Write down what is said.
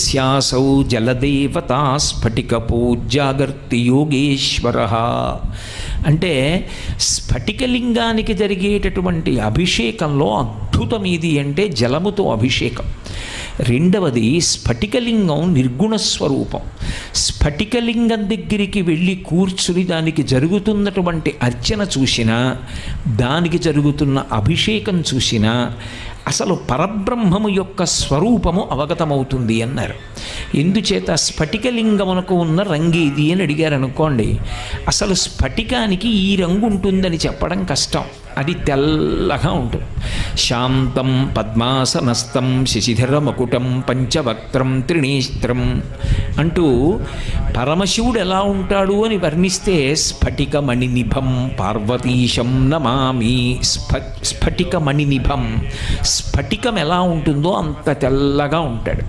యస్యాసౌ జలదేవతా స్ఫటికపూజాగర్తి యోగేశ్వర. అంటే స్ఫటికలింగానికి జరిగేటటువంటి అభిషేకంలో అద్భుతం ఇది అంటే జలముతో అభిషేకం. రెండవది స్ఫటికలింగం నిర్గుణ స్వరూపం. స్ఫటికలింగం దగ్గరికి వెళ్ళి కూర్చుని దానికి జరుగుతున్నటువంటి అర్చన చూసినా దానికి జరుగుతున్న అభిషేకం చూసినా అసలు పరబ్రహ్మము యొక్క స్వరూపము అవగతమవుతుంది అన్నారు. ఎందుచేత స్ఫటికలింగమునకు ఉన్న రంగేది అని అడిగారు అనుకోండి అసలు స్ఫటికానికి ఈ రంగు ఉంటుందని చెప్పడం కష్టం. అది తెల్లగా ఉంటుంది. శాంతం పద్మాసనస్థం శశిధర మకుటం పంచవక్త్రం త్రినేత్రం అంటూ పరమశివుడు ఎలా ఉంటాడు అని వర్ణిస్తే స్ఫటికమణినిభం పార్వతీశం నమామి స్ఫ స్ఫటిక స్ఫటికం ఎలా ఉంటుందో అంత తెల్లగా ఉంటాడు.